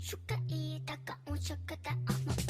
슈가이다가 온슈가다 어머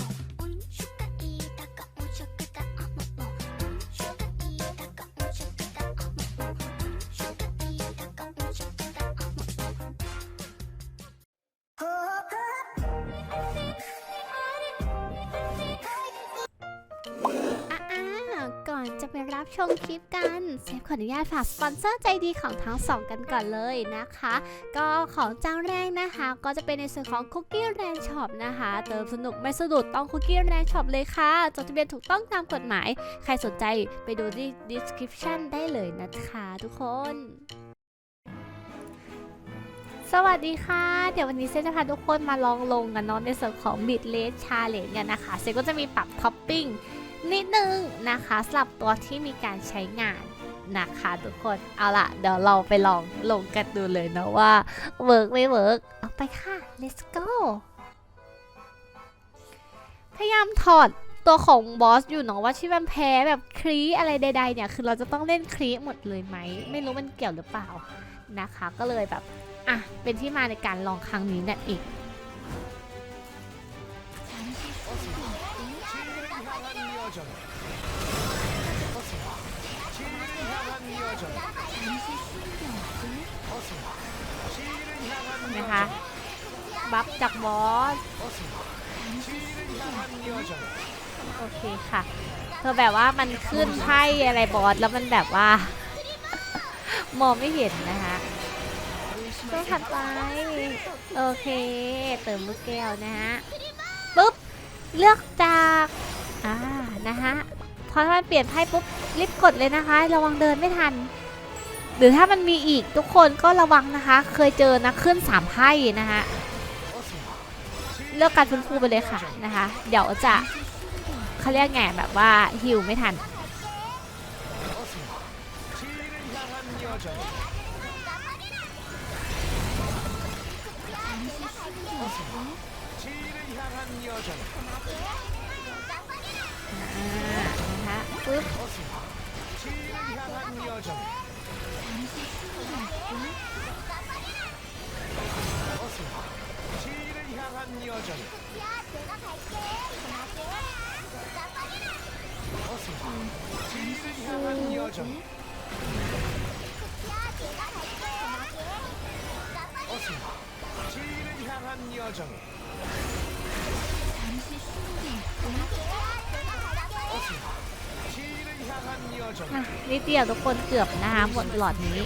ไปรับชมคลิปกันเซฟขออนุญาตฝากสปอนเซอร์ใจดีของทั้งสองกันก่อนเลยนะคะ ก็ของเจ้าแรกนะคะ ก็จะเป็นในส่วนของคุกกี้แรนช็อปนะคะเติมสนุกไม่สะดุดต้องคุกกี้แรนช็อปเลยค่ะจดทะเบียนถูกต้องตามกฎหมาย ใครสนใจไปดูที่ description ได้เลยนะคะทุกคนสวัสดีค่ะ เดี๋ยววันนี้เซนจะพาทุกคนมาลองลงกันเนาะในส่วนของ Mid r a t e Challenge กันนะคะ เซนก็จะมีปรับท็อปปิ้ง นิดนึงนะคะสำหรับตัวที่มีการใช้งานนะคะทุกคนเอาล่ะเดี๋ยวเราไปลองลงกันดูเลยนะว่าเวิร์กไม่เวิร์กเอาไปค่ะ let's go พยายามถอดตัวของบอสอยู่เนาะว่าที่มันแพ้แบบครีอะไรใดๆเนี่ย คือเราจะต้องเล่นครีหมดเลยไหม ไม่รู้มันเกี่ยวหรือเปล่านะคะ ก็เลยแบบอะเป็นที่มาในการลองครั้งนี้นั่นเอง นะคะบัฟจากบอสโอเคค่ะเธอแบบว่ามันขึ้นไพ่อะไรบอสแล้วมันแบบว่า มองไม่เห็นนะคะช่วถัดไปโอเค เติมลูกแก้วนะฮะปุ๊บ เลือกจาก อ่านะฮะพอมันเปลี่ยนไพ่ปุ๊บรีบกดเลยนะคะ ระวังเดินไม่ทัน หรือถ้ามันมีอีกทุกคนก็ระวังนะคะ เคยเจอนะขึ้นสามไพ่นะคะเลือกการฟื้นฟูไปเลยค่ะนะคะ เดี๋ยวจะเขาเรียกไงแบบว่าฮิวไม่ทัน อ่านะคะปึ๊บ อะนิดเดียวทุกคนเกือบนะคะหมดหลอดนี้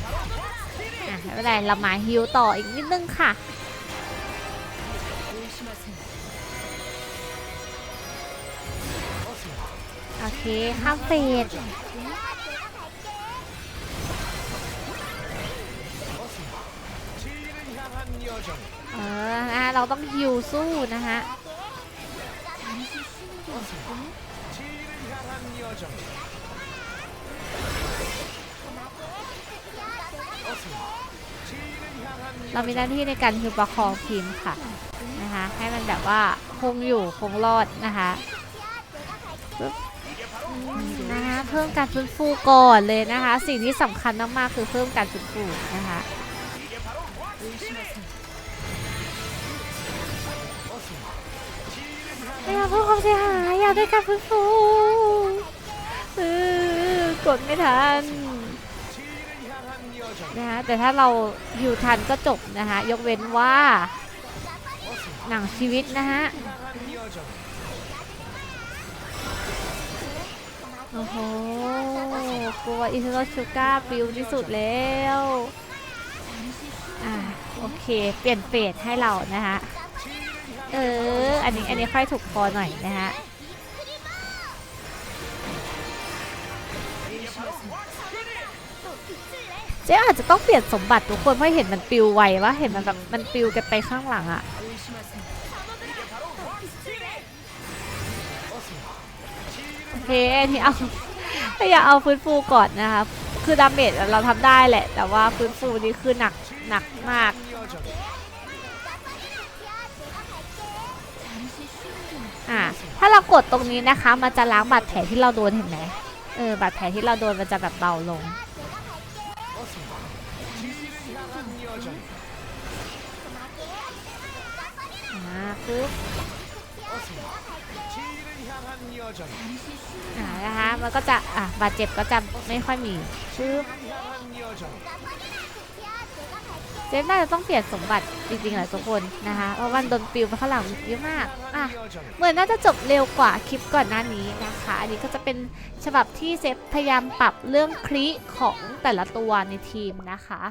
อะไม่เป็นไรเรามาฮิวต่ออีกนิดนึงค่ะโอเคข้ามเฟสเออนะเราต้องฮิวสู้นะฮะ เรามีหน้าที่ในการฮิวประคองทีมค่ะนะคะ ให้มันแบบว่าคงอยู่คงรอดนะคะนะคะเพิ่มการฟื้นฟูก่อนเลยนะคะ สิ่งที่สำคัญมากๆคือเพิ่มการฟื้นฟูนะคะไม่อยากเพิ่มความเสียหายอยากได้การฟื้นฟูกดไม่ทัน นะคะแต่ถ้าเราอยู่ทันก็จบนะคะยกเว้นว่า หนังชีวิตนะฮะโอ้โหกลัวอินเทอร์ชูก้าปิวที่สุดแล้วอ่าโอเค เปลี่ยนเฟสให้เรานะคะเออ อันนี้ อันนี้ค่อยถูกคอหน่อยนะฮะ เจ๊อาจจะต้องเปลี่ยนสมบัติทุกคนเพราะเห็นมันปิวไววะเห็นมันแบบมันปิวกันไปข้างหลังอะโอเคที่เอาพยายามเอาฟื้นฟูก่อนนะคะคือดาเมจเราทำได้แหละ แต่ว่าฟื้นฟูนี่คือหนักหนักมากอ่าถ้าเรากดตรงนี้นะคะ มันจะล้างบาดแผลที่เราโดนเห็นไหมเออบาดแผลที่เราโดนมันจะแบบเบาลง นะคะมันก็จะอะบาดเจ็บก็จะไม่ค่อยมีชื่อเจฟน่าจะต้องเปลี่ยนสมบัติจริงๆหละทุกคนนะคะเพราะวันโดนปิวไปข้างหลังเยอะมากอะเหมือนน่าจะจบเร็วกว่าคลิปก่อนหน้านี้นะคะ อันนี้ก็จะเป็นฉบับที่เซฟพยายามปรับเรื่องคลิของแต่ละตัวในทีมนะคะ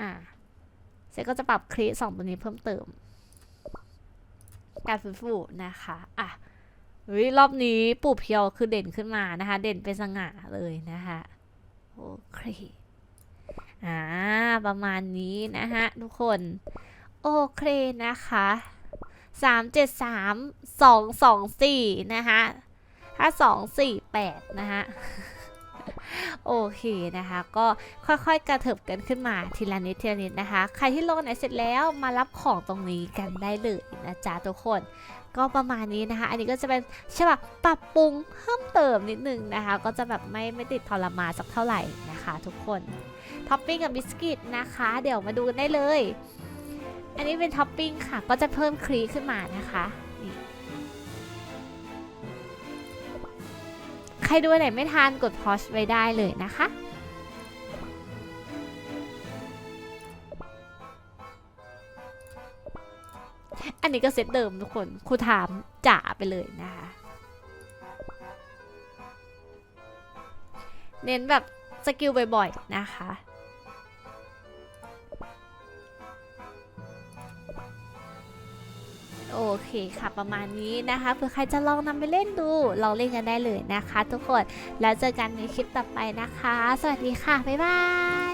อะเซฟก็จะปรับคลิสองตัวนี้เพิ่มเติม การฟื้นฟูนะคะอะเฮ้ยรอบนี้ปู่เพียวคือเด่นขึ้นมานะคะ เด่นเป็นสง่าเลยนะคะโอเคอ่าประมาณนี้นะคะทุกคน โอเคนะคะสามเจ็ดสามสองสองสี่นะคะถ้าสองสี่แปดนะคะ โอเคนะคะ ก็ค่อยๆกระเถิบกันขึ้นมาทีละนิดทีละนิดนะคะ ใครที่ลงไหนเสร็จแล้วมารับของตรงนี้กันได้เลยนะจ๊ะทุกคน ก็ประมาณนี้นะคะ อันนี้ก็จะเป็นฉบับปรับปรุงเพิ่มเติมนิดนึงนะคะ ก็จะแบบไม่ไม่ติดทรมานสักเท่าไหร่นะคะ ทุกคนท็อปปิ้งกับบิสกิตนะคะ เดี๋ยวมาดูกันได้เลย อันนี้เป็นท็อปปิ้งค่ะ ก็จะเพิ่มครีขึ้นมานะคะ ใครดูไหนไม่ทันกดพอชไว้ได้เลยนะคะอันนี้ก็เซตเดิมทุกคนครูถามจ๋าไปเลยนะคะ เน้นแบบสกิลบ่อยๆนะคะ โอเคค่ะประมาณนี้นะคะเผื่อใครจะลองนำไปเล่นดู ลองเล่นกันได้เลยนะคะ ทุกคนแล้วเจอกันในคลิปต่อไปนะคะ สวัสดีค่ะ บ๊ายบาย